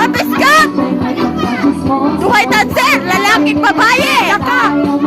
Apis ka! Duhay dancer! Lalaking babae! Saka!